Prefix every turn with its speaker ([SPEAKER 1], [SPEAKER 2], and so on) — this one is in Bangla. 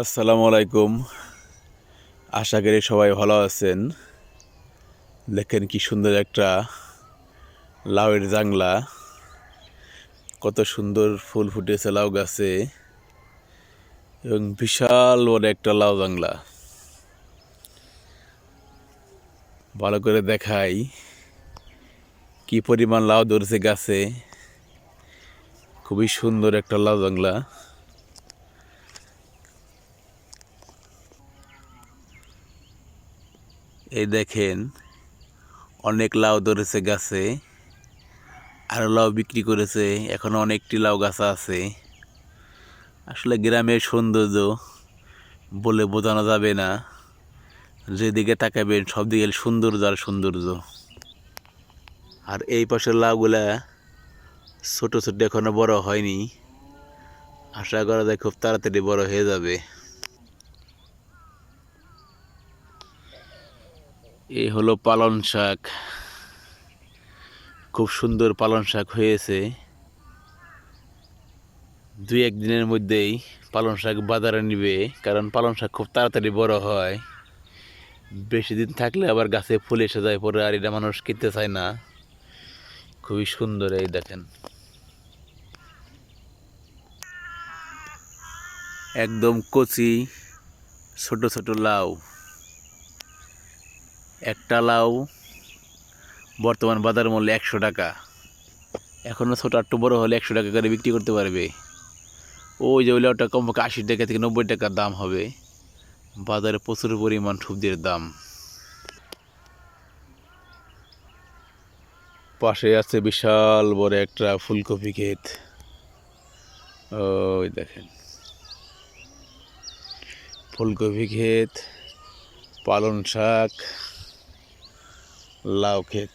[SPEAKER 1] আসসালামু আলাইকুম। আশা করি সবাই ভালো আছেন। দেখেন কি সুন্দর একটা লাউয়ের জাংলা। কত সুন্দর ফুল ফুটেছে লাউ গাছে। এবং বিশাল বড় একটা লাউ জাংলা। ভালো করে দেখাই কি পরিমাণ লাউ ধরেছে গাছে। খুবই সুন্দর একটা লাউ জাংলা। এই দেখেন, অনেক লাউ ধরেছে গাছে আরও লাউ বিক্রি করেছে, এখনও অনেকটি লাউ গাছ আছে। আসলে গ্রামের সৌন্দর্য বলে বোঝানো যাবে না। যেদিকে তাকাবেন, সব দিকে সৌন্দর্য আর সৌন্দর্য। আর এই পাশের লাউগুলা ছোট ছোট এখনও বড় হয়নি। আশা করা যায় খুব তাড়াতাড়ি বড় হয়ে যাবে। এই হলো পালন শাক। খুব সুন্দর পালন শাক হয়েছে। দুই একদিনের মধ্যেই পালন শাক বাজারে নিবে, কারণ পালন শাক খুব তাড়াতাড়ি বড় হয়। বেশি দিন থাকলে আবার গাছে ফুল এসে যায়, পরে আর এটা মানুষ কিনতে চায় না। খুবই সুন্দর এই দেখেন। একদম কচি, ছোট ছোট লাউ। একটা লাউ, বর্তমান বাজার মূল্য একশো টাকা। এখনও ছোটো আটটু বড়ো হলে একশো টাকা করে বিক্রি করতে পারবে। ওই যে ওই লাউটা কমপক্ষে আশি টাকা থেকে নব্বই টাকার দাম হবে। বাজারে প্রচুর পরিমাণ সবজির দাম। পাশে আছে বিশাল বড় একটা ফুলকপি ক্ষেত। ওই দেখেন। ফুলকপি ক্ষেত পালন শাক। লাউ ক্ষেত